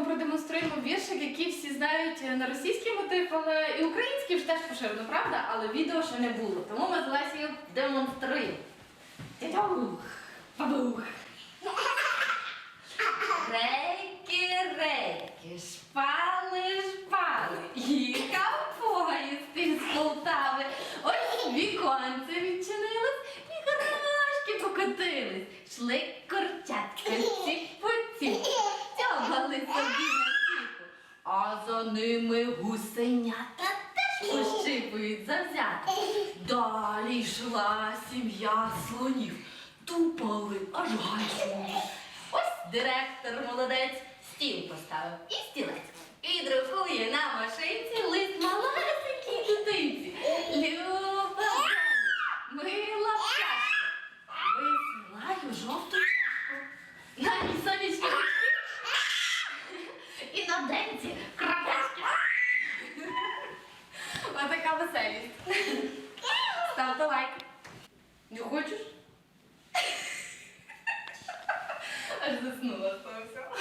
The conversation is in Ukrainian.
вам продемонструємо віршик, який всі знають на російський мотив, але і український ж теж поширено, правда? Але відео ще не було. Тому ми з Лесією демонструємо. Дядьох, бабух. Рейки, рейки, шпали, шпали, їхав поїзд із Полтави. Ось віконце відчинилось і гарашки покотились. Шли курчатка ці по тягали собі на тіку. А за ними гусенята теж пощипують завзято. Далі йшла сім'я слонів, тупали аж гайсуні. Ось директор молодець стіл поставив і стілець. Денці крапляшки. Отака веселість. Ставте лайк. Не хочеш? Аж заснула з того всього.